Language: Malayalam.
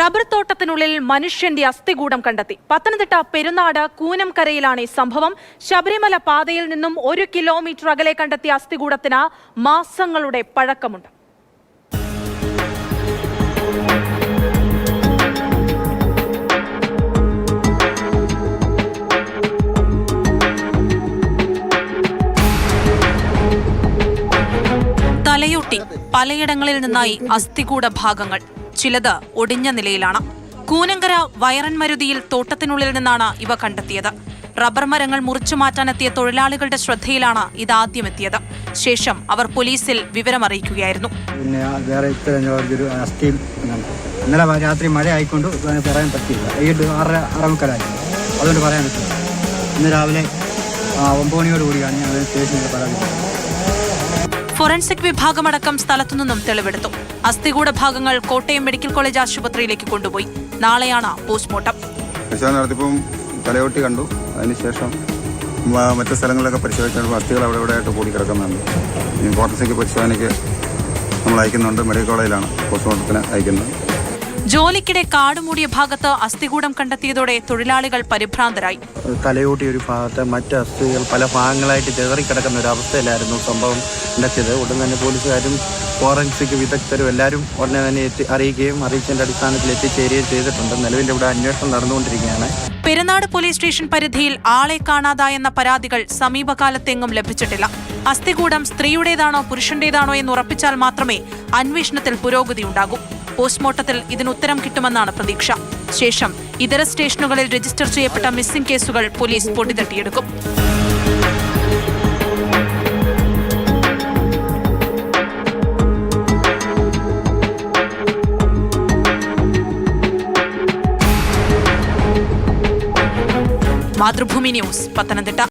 റബ്ബർ തോട്ടത്തിനുള്ളിൽ മനുഷ്യന്റെ അസ്ഥികൂടം കണ്ടെത്തി. പത്തനംതിട്ട പെരുന്നാട് കൂനംകരയിലാണ് ഈ സംഭവം. ശബരിമല പാതയിൽ നിന്നും ഒരു കിലോമീറ്റർ അകലെ കണ്ടെത്തിയ അസ്ഥികൂടത്തിന് മാസങ്ങളുടെ പഴക്കമുണ്ട്. തലയൊട്ടി പലയിടങ്ങളിൽ നിന്നായി അസ്ഥികൂട ഭാഗങ്ങൾ. ചിലത് ഒടിഞ്ഞ നിലയിലാണ്. കൂനങ്കര വയറൻമരുതിയിൽ തോട്ടത്തിനുള്ളിൽ നിന്നാണ് ഇവ കണ്ടെത്തിയത്. റബ്ബർ മരങ്ങൾ മുറിച്ചു മാറ്റാനെത്തിയ തൊഴിലാളികളുടെ ശ്രദ്ധയിലാണ് ഇതാദ്യം എത്തിയത് ശേഷം അവർ പോലീസിൽ വിവരമറിയിക്കുകയായിരുന്നു. രാത്രി മഴ ആയിക്കൊണ്ട് പറയാൻ അറമുക്കാലായി അതുകൊണ്ട് പറയാൻ പറ്റില്ല. ഇന്ന് രാവിലെ ഒമ്പത് മണിയോടുകൂടിയാണ് ഞാൻ സ്റ്റേഷനിൽ കൊടുത്തത്. ഫോറൻസിക് വിഭാഗമടക്കം സ്ഥലത്തുനിന്നും തെളിവെടുത്തു. അസ്ഥികൂട ഭാഗങ്ങൾ കോട്ടയം മെഡിക്കൽ കോളേജ് ആശുപത്രിയിലേക്ക് കൊണ്ടുപോയി. നാളെയാണ് പോസ്റ്റ്മോർട്ടം. നടത്തിയപ്പം തലയോട്ടി കണ്ടു. അതിനുശേഷം മറ്റു സ്ഥലങ്ങളിലൊക്കെ പരിശോധിച്ചപ്പോൾ അസ്ഥികൾ അവിടെ ഇവിടെ ആയിട്ട് കൂടി കിടക്കുന്നുണ്ട് ഫോറൻസിക് പരിശോധനയ്ക്ക് നമ്മൾ അയക്കുന്നുണ്ട്. മെഡിക്കൽ കോളേജിലാണ് പോസ്റ്റ്മോർട്ടത്തിന് അയക്കുന്നത്. ജോലിക്കിടെ കാടുമൂടിയ ഭാഗത്ത് അസ്ഥികൂടം കണ്ടെത്തിയതോടെ തൊഴിലാളികൾ പരിഭ്രാന്തരായി. തലയോട്ടി ഒരു ഭാഗത്ത് മറ്റ് അസ്ഥികൾ പല ഭാഗങ്ങളായിട്ട് ചെതറിക്കിടക്കുന്ന ഒരു അവസ്ഥയിലായിരുന്നു സംഭവം കണ്ടെത്തിയത് ഉടൻ തന്നെ പോലീസുകാരും ഫോറൻസിക് വിദഗ്ധരും എല്ലാവരും ഉടനെ തന്നെ എത്തി അറിയിക്കുകയും അറിയിച്ചതിന്റെ അടിസ്ഥാനത്തിൽ എത്തിച്ചേരുകയും ചെയ്തിട്ടുണ്ട്. നിലവിൽ ഇവിടെ അന്വേഷണം നടന്നുകൊണ്ടിരിക്കുകയാണ്. പെരുന്നാട് പോലീസ് സ്റ്റേഷൻ പരിധിയിൽ ആളെ കാണാതായെന്ന പരാതികൾ സമീപകാലത്തെങ്ങും ലഭിച്ചിട്ടില്ല. അസ്ഥികൂടം സ്ത്രീയുടേതാണോ പുരുഷന്റേതാണോ എന്ന് ഉറപ്പിച്ചാൽ മാത്രമേ അന്വേഷണത്തിൽ പുരോഗതി ഉണ്ടാകൂ. പോസ്റ്റ്മോർട്ടത്തിൽ ഇതിന് ഉത്തരം കിട്ടുമെന്നാണ് പ്രതീക്ഷ. ശേഷം ഇതര സ്റ്റേഷനുകളിൽ രജിസ്റ്റർ ചെയ്യപ്പെട്ട മിസ്സിംഗ് കേസുകൾ പോലീസ് പൊടിതട്ടിയെടുക്കും. മാതൃഭൂമി ന്യൂസ് പത്തനംതിട്ട.